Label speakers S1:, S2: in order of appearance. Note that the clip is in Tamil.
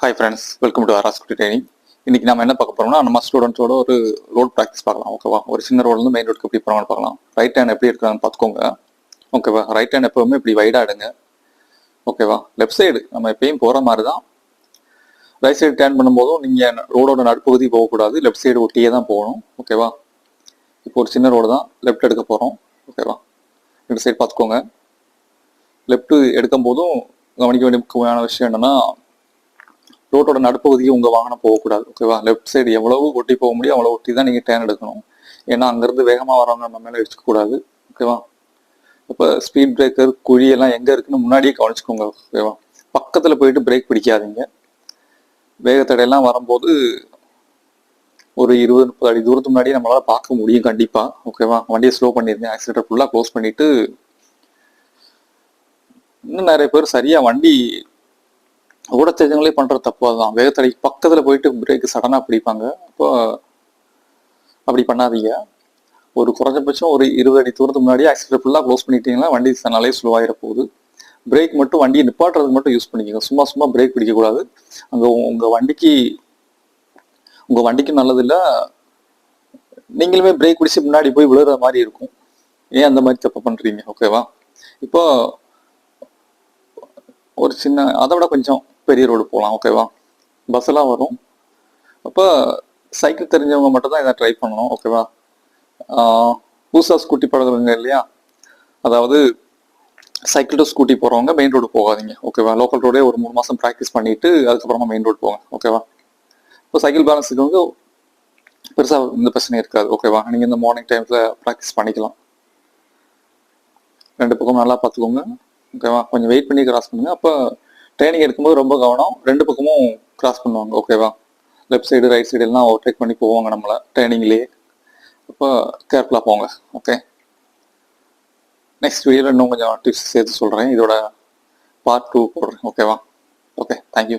S1: ஹாய் ஃப்ரெண்ட்ஸ் வெல்கம் டு ஆர்ஆஸ் குட்டி ட்ரைனிங் இன்னைக்கு நம்ம என்ன பார்க்க போறோம்னா நம்ம ஸ்டூடெண்ட்ஸோட ஒரு ரோட் ப்ராக்டிஸ் பார்க்கலாம் ஓகேவா ஒரு சின்ன ரோட்லேருந்து மெயின் ரோடுக்கு எப்படி போகிறாங்கன்னு பார்க்கலாம். ரைட் ஹேண்ட் எப்படி எடுக்கிறாங்கன்னு பார்த்துக்கோங்க. ஓகேவா ரைட் ஹேண்ட் எப்பவுமே இப்படி வைடாக எடுங்க. ஓகேவா லெஃப்ட் சைடு நம்ம எப்பயும் போகிற மாதிரி தான் ரைட் சைடு டேர்ன் பண்ணும்போதும் நீங்கள் ரோடோட நடுப்பகுதி போகக்கூடாது. லெஃப்ட் சைடு ஒட்டியே தான் போகணும். ஓகேவா இப்போ ஒரு சின்ன ரோடு தான். லெஃப்ட் எடுக்க போகிறோம் ஓகேவா ரெண்டு சைடு பார்த்துக்கோங்க. லெஃப்ட் எடுக்கும் போதும் கவனிக்க வேண்டிய முக்கியமான விஷயம் என்னன்னா ரோட்டோட நடுப்பகுதிக்கு உங்கள் வாகனம் போகக்கூடாது ஓகேவா லெஃப்ட் சைடு எவ்வளவு ஒட்டி போக முடியும் அவ்வளோ ஒட்டி தான் நீங்கள் டேன் எடுக்கணும். ஏன்னா அங்கேருந்து வேகமாக வரவங்க நம்ம மேலே வச்சுக்கூடாது ஓகேவா இப்போ ஸ்பீட் பிரேக்கர் குழியெல்லாம் எங்கே இருக்குன்னு முன்னாடியே கவனிச்சுக்கோங்க ஓகேவா பக்கத்தில் போயிட்டு பிரேக் பிடிக்காதீங்க. வேகத்தடையெல்லாம் வரும்போது ஒரு இருபது முப்பது அடி தூரத்துக்கு முன்னாடி நம்மளால் பார்க்க முடியும் கண்டிப்பாக ஓகேவா வண்டியை ஸ்லோ பண்ணிருங்க ஆக்சிலேட்டர் ஃபுல்லாக க்ளோஸ் பண்ணிட்டு இன்னும் நிறைய பேர் சரியாக வண்டி ஓட தெரிஞ்சவங்களே பண்ணுற தப்பு அதுதான் வேகத்தடைக்கு பக்கத்தில் போயிட்டு பிரேக் சடனாக பிடிப்பாங்க. அப்போ அப்படி பண்ணாதீங்க. ஒரு குறைஞ்சபட்சம் ஒரு இருபது அடி தூரத்துக்கு முன்னாடி ஆக்சிடென்ட் ஃபுல்லாக க்ளோஸ் பண்ணிட்டீங்கன்னா வண்டி தன்னாலே ஸ்லோவாகிட போகுது. பிரேக் மட்டும் வண்டியை நிப்பாட்டுறதுக்கு மட்டும் யூஸ் பண்ணிக்கோங்க. சும்மா சும்மா பிரேக் பிடிக்கக்கூடாது. அங்கே உங்கள் வண்டிக்கு உங்கள் வண்டிக்கு நல்லதில்லை. நீங்களுமே பிரேக் பிடிச்சி முன்னாடி போய் விழுற மாதிரி இருக்கும். ஏன் அந்த மாதிரி தப்பு பண்ணுறீங்க ஓகேவா இப்போ ஒரு சின்ன அதை விட கொஞ்சம் பெரிய ரோடு போகலாம் ஓகேவா பஸ்ஸெல்லாம் வரும். அப்போ சைக்கிள் தெரிஞ்சவங்க மட்டும்தான் இதை ட்ரை பண்ணணும் ஓகேவா புதுசாக ஸ்கூட்டி பழகுறவங்க இல்லையா? அதாவது சைக்கிள் டு ஸ்கூட்டி போகிறவங்க மெயின் ரோடு போகாதீங்க ஓகேவா லோக்கல் ரோடே ஒரு மூணு மாதம் ப்ராக்டிஸ் பண்ணிட்டு அதுக்கப்புறமா மெயின் ரோடு போங்க ஓகேவா இப்போ சைக்கிள் பேலன்ஸ் இருக்கவங்க பெருசாக இந்த பிரச்சனை இருக்காது ஓகேவா நீங்கள் இந்த மார்னிங் டைமில் ப்ராக்டிஸ் பண்ணிக்கலாம். ரெண்டு பக்கம் நல்லா பார்த்துக்கோங்க ஓகேவா கொஞ்சம் வெயிட் பண்ணி கிராஸ் பண்ணுங்க அப்போ ட்ரைனிங் எடுக்கும்போது ரொம்ப கவனம். ரெண்டு பக்கமும் கிராஸ் பண்ணுவாங்க ஓகேவா லெஃப்ட் சைடு ரைட் சைடு எல்லாம் ஓவர்டேக் பண்ணி போவாங்க நம்மளை ட்ரைனிங்லேயே அப்போ கேர்ஃபுல்லாக போங்க ஓகே நெக்ஸ்ட் வீடியோவில் இன்னும் கொஞ்சம் டிப்ஸ் சேர்த்து சொல்கிறேன் இதோட பார்ட் டூ போடுறேன் ஓகேவா ஓகே தேங்க்யூ